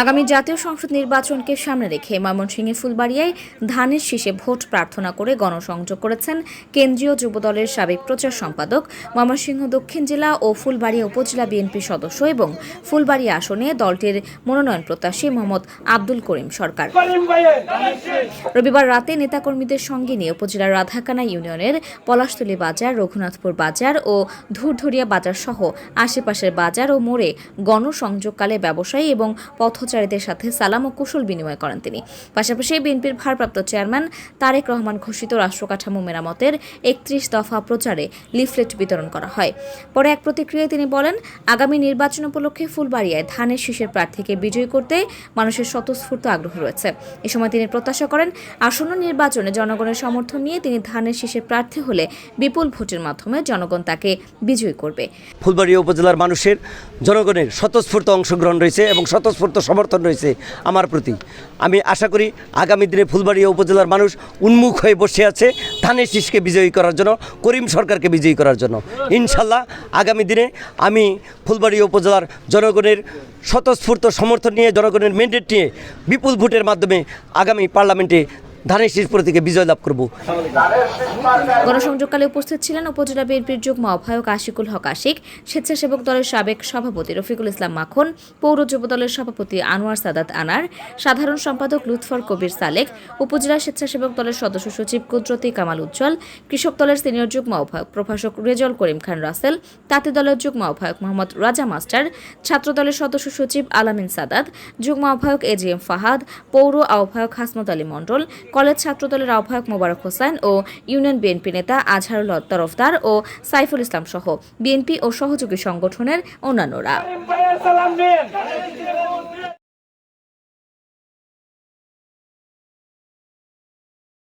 আগামী জাতীয় সংসদ নির্বাচনকে সামনে রেখে ময়মনসিংহের ফুলবাড়িয়ায় ধানের শীষে ভোট প্রার্থনা করে গণসংযোগ করেছেন কেন্দ্রীয় যুবদলের সাবেক প্রচার সম্পাদক ময়মনসিংহ দক্ষিণ জেলা ও ফুলবাড়িয়া উপজেলা বিএনপি সদস্য এবং ফুলবাড়িয়া আসনে দলটির মনোনয়ন প্রত্যাশী মোহাম্মদ আব্দুল করিম সরকার। রবিবার রাতে নেতাকর্মীদের সঙ্গে নিয়ে উপজেলার রাধাকানা ইউনিয়নের পলাশতলী বাজার, রঘুনাথপুর বাজার ও ধূরধরিয়া বাজার সহ আশেপাশের বাজার ও মোড়ে গণসংযোগকালে ব্যবসায়ী এবং পথচারীদের সাথে সালাম ও কুশল বিনিময় করেন তিনি। পাশাপাশি বিএনপির ভারপ্রাপ্ত চেয়ারম্যান তারেক রহমান ঘোষিত রাষ্ট্রকাঠামো মেরামতের একত্রিশ দফা প্রচারে লিফলেট বিতরণ করা হয়। পরে এক প্রতিক্রিয়ায় তিনি বলেন, আগামী নির্বাচন উপলক্ষে ফুলবাড়িয়ায় ধানের শীষের প্রার্থীকে বিজয়ী করতে মানুষের স্বতঃস্ফূর্ত আগ্রহ রয়েছে। এ সময় তিনি প্রত্যাশা করেন, আসন্ন নির্বাচনে জনগণের সমর্থন নিয়ে তিনি ধানের শীষের প্রার্থী হলে বিপুল ভোটের মাধ্যমে জনগণ তাকে বিজয়ী করবে। ফুলবাড়িয়া উপজেলার মানুষের জনগণের স্বতঃস্ফূর্ত অংশগ্রহণ রয়েছে এবং স্বতঃস্ফূর্ত সমর্থন রয়েছে আমার প্রতি। আমি আশা করি আগামী দিনে ফুলবাড়িয়া উপজেলার মানুষ উন্মুখ হয়ে বসে আছে ধানের শীষকে বিজয়ী করার জন্য, করিম সরকারকে বিজয়ী করার জন্য। ইনশাল্লাহ আগামী দিনে আমি ফুলবাড়িয়া উপজেলার জনগণের স্বতঃস্ফূর্ত সমর্থন নিয়ে, জনগণের ম্যান্ডেট নিয়ে বিপুল ভোটের মাধ্যমে আগামী পার্লামেন্টে ধানের শীষ প্রতীকে বিজয় লাভ করব। গণসংযোগকালে উপস্থিত ছিলেন উপজেলা বিএনপির যুগ্ম আহ্বায়ক আশিকুল হক আশিক, স্বেচ্ছাসেবক দলের সাবেক সভাপতি রফিকুল ইসলাম মাখন, পৌর যুব দলের সভাপতি আনোয়ার সাদাত আনার, সাধারণ সম্পাদক লুৎফর কবির সালেক, উপজেলা স্বেচ্ছাসেবক দলের সদস্য সচিব কুদরতি কামাল উজ্জ্বল, কৃষক দলের সিনিয়র যুগ্ম আহ্বায়ক প্রভাষক রেজল করিম খান রাসেল, তাঁতি দলের যুগ্ম আহ্বায়ক মোহাম্মদ রাজা মাস্টার, ছাত্র দলের সদস্য সচিব আলামিন সাদাত, যুগ্ম আহ্বায়ক এ জি এম ফাহাদ, পৌর আহ্বায়ক হাসমত আলী মণ্ডল কলেজ ছাত্র দলের আহ্বায়ক মোবারক হোসেন ও ইউনিয়ন বিএনপি নেতা আজহারুল তরফদার ও সাইফুল ইসলাম সহ বিএনপি ও সহযোগী সংগঠনের অন্যান্যরা।